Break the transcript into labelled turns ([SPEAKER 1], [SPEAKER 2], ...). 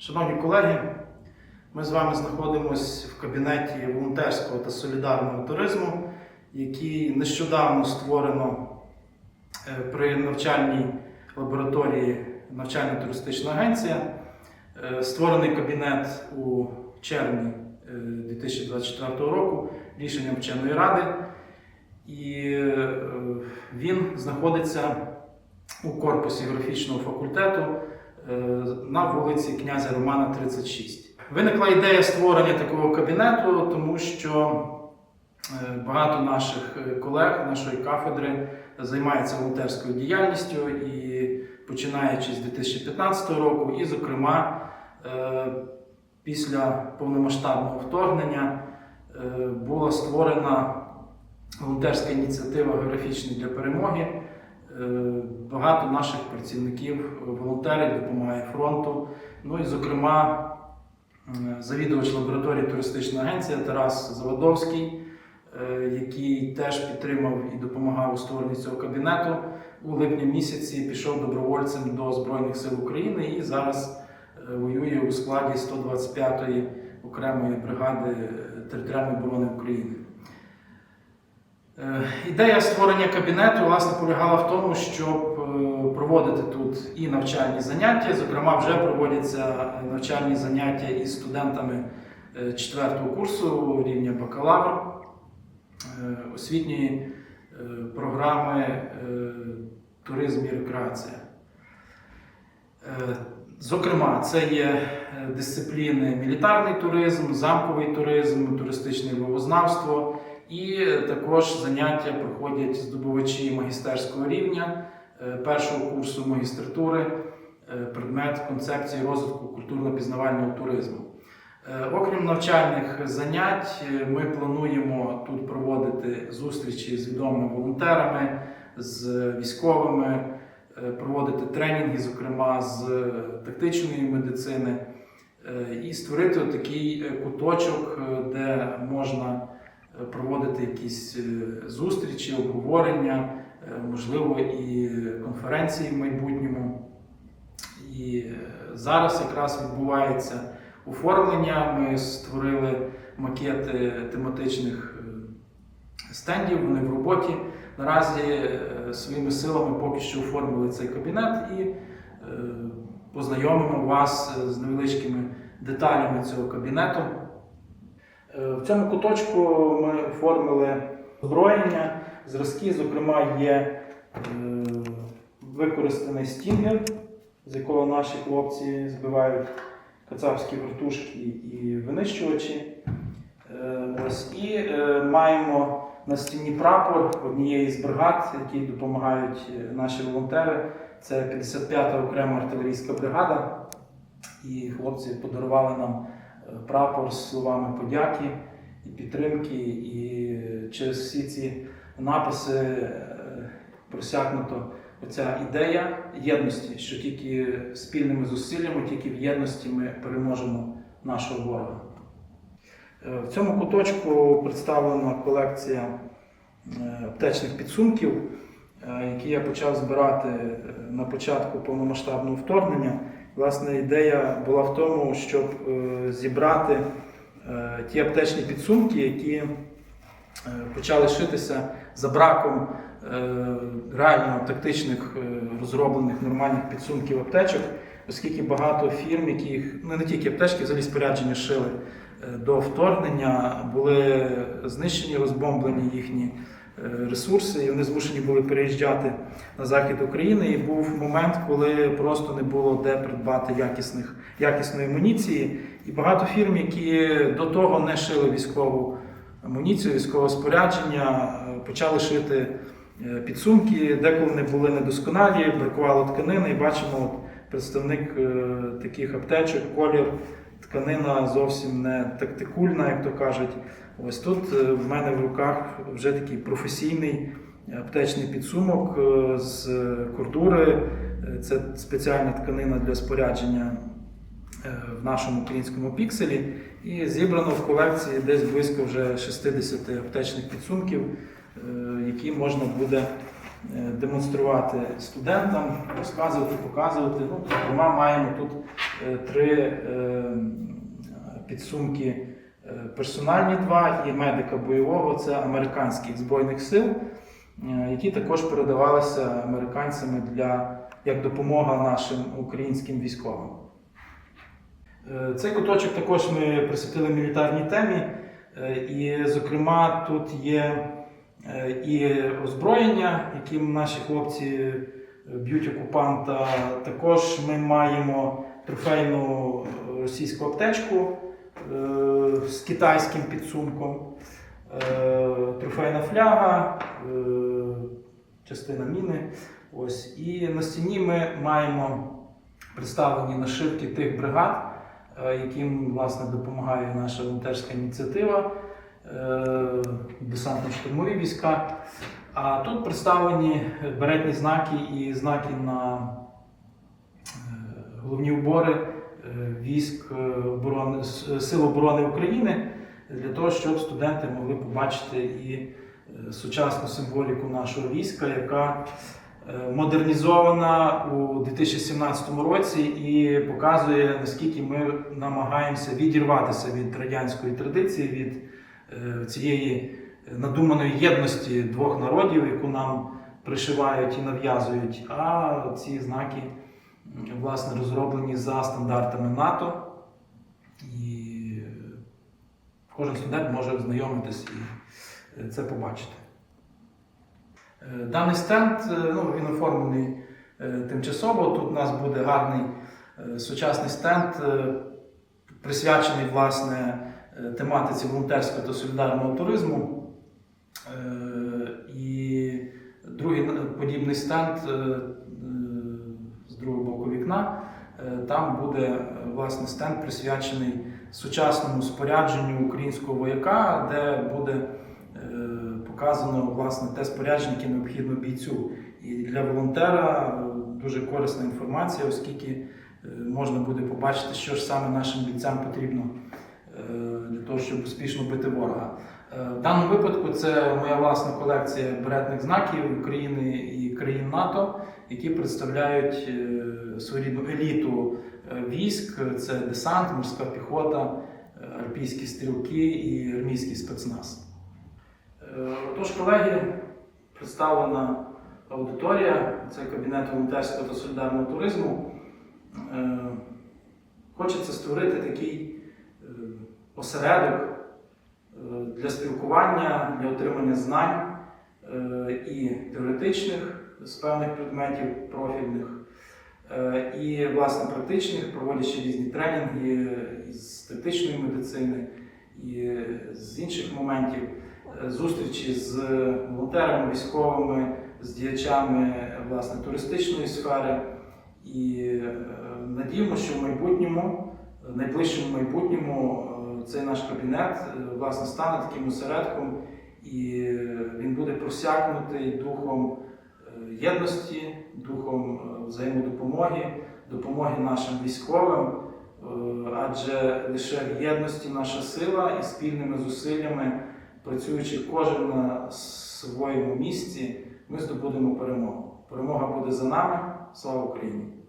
[SPEAKER 1] Шановні колеги, ми з вами знаходимося в кабінеті волонтерського та солідарного туризму, який нещодавно створено е, при навчальній лабораторії навчально-туристична агенція. Е, Створений кабінет у червні е, 2024 року рішенням вченої ради, і е, він знаходиться у корпусі графічного факультету е, на вулиці князя Романа 36. Виникла ідея створення такого кабінету, тому що е, багато наших е, колег нашої кафедри займаються волонтерською діяльністю і починаючи з 2015 року, і, зокрема, е, після повномасштабного вторгнення е, була створена волонтерська ініціатива Географічний для перемоги. Е, Багато наших працівників, волонтерів допомагає фронту. Ну і, зокрема, е, завідувач лабораторії туристична агенція Тарас Заводовський, е, який теж підтримав і допомагав у створенні цього кабінету. У липні місяці пішов добровольцем до Збройних сил України і зараз воює у складі 125-ї окремої бригади територіальної оборони України. Е, Ідея створення кабінету власне полягала в тому, щоб е, проводити тут і навчальні заняття. Зокрема, вже проводяться навчальні заняття із студентами е, четвертого курсу рівня бакалавр е, освітньої е, програми е, туризм і рекреація. Е, Зокрема, це є е, дисципліни мілітарний туризм, замковий туризм, туристичне львовознавство. І також заняття проходять здобувачі магістерського рівня е, першого курсу магістратури, е, предмет концепції розвитку культурно-пізнавального туризму. Е, Окрім навчальних занять, ми плануємо тут проводити зустрічі з відомими волонтерами, з військовими, проводити тренінги, зокрема з тактичної медицини, і створити такий куточок, де можна проводити якісь е, зустрічі, обговорення, е, можливо, і конференції в майбутньому. І е, зараз якраз відбувається оформлення. Ми створили макети тематичних стендів, вони в роботі. Наразі своїми силами поки що оформили цей кабінет і познайомимо вас з невеличкими деталями цього кабінету. Е, В цьому куточку ми оформили озброєння, зразки, зокрема, є е, використаний стінгер, з якого наші хлопці збивають кацапські вертушки і винищувачі. Е, Ось, і маємо на стіні прапор однієї з бригад, які допомагають наші волонтери. Це 55-та окрема артилерійська бригада. І хлопці подарували нам прапор з словами подяки і підтримки. І через всі ці написи е, просякнуто оця ідея єдності, що тільки спільними зусиллями, тільки в єдності ми переможемо нашого ворога. Е, В цьому куточку представлена колекція е, аптечних підсумків, які я почав збирати на початку повномасштабного вторгнення. Власне, ідея була в тому, щоб е, зібрати е, ті аптечні підсумки, які е, почали шитися за браком реально тактичних розроблених нормальних підсумків аптечок, оскільки багато фірм, яких ну не тільки аптечки, взагалі спорядження шили до вторгнення, були знищені, розбомблені їхні ресурси, і вони змушені були переїжджати на захід України. І був момент, коли просто не було де придбати якісних, якісної амуніції. І багато фірм, які до того не шили військову амуніцію, військове спорядження, е, почали шити е, підсумки, деколи вони були недосконалі, бракувало тканини. І бачимо, представник е, таких аптечок, колір, тканина зовсім не тактикульна, як то кажуть. Ось тут е, в мене в руках вже такий професійний аптечний підсумок е, з кордури. Е, Це спеціальна тканина для спорядження в нашому українському пікселі. І зібрано в колекції десь близько вже 60 аптечних підсумків, які можна буде демонструвати студентам, розказувати, показувати. Ну, зокрема, маємо тут три е, підсумки е, персональні два і медика бойового це американських збройних сил, е, які також передавалися американцями для як допомога нашим українським військовим. Е, Цей куточок також ми присвятили мілітарній темі, е, і, зокрема, тут є е, і озброєння, яким наші хлопці е, б'ють окупанта. Також ми маємо трофейну е, російську аптечку е, з китайським підсумком, е, трофейна фляга, частина міни. Ось. І на стіні ми маємо представлені нашивки тих бригад, яким власне допомагає наша волонтерська ініціатива, десантно-штурмові війська. А тут представлені беретні знаки і знаки на головні убори е, військ е, оборони, Сил оборони України для того, щоб студенти могли побачити і е, сучасну символіку нашого війська, яка е, модернізована у 2017 році і показує, наскільки ми намагаємося відірватися від радянської традиції, від е, цієї надуманої єдності двох народів, яку нам пришивають і нав'язують. А ці знаки власне розроблені за стандартами НАТО. І кожен студент може ознайомитись і е, це побачити. Е, Даний стенд е, ну, він оформлений тимчасово. Тут у нас буде гарний сучасний стенд, присвячений власне тематиці волонтерського та солідарного туризму. І другий подібний стенд другого боку вікна. е, Там буде е, власне стенд присвячений сучасному спорядженню українського вояка, де буде е, показано власне те спорядження, яке необхідно бійцю. І для волонтера дуже корисна інформація, оскільки можна буде побачити, що ж саме нашим бійцям потрібно для того, щоб успішно бити ворога. В даному випадку це моя власна колекція беретних знаків України і країн НАТО, які представляють е, своєрідну еліту е, військ. Це десант, морська піхота, е, альпійські стрілки і армійський спецназ. Отож, колеги, представлена аудиторія, це кабінет волонтерського та солідарного туризму. Хочеться створити такий осередок для спілкування, для отримання знань е, і теоретичних з певних предметів профільних, е, і власне практичних, проводячи різні тренінги із тактичної медицини і з інших моментів, е, зустрічі з волонтерами, військовими, з діячами власне туристичної сфери. І е, надіємося, що в майбутньому, найближчому майбутньому, е, цей наш кабінет е, власне стане таким осередком, і е, він буде просякнутий духом е, єдності, духом взаємодопомоги, допомоги нашим військовим. Адже лише в єдності наша сила і спільними зусиллями, працюючи кожен на своєму місці, ми здобудемо перемогу. Перемога буде за нами. Слава Україні!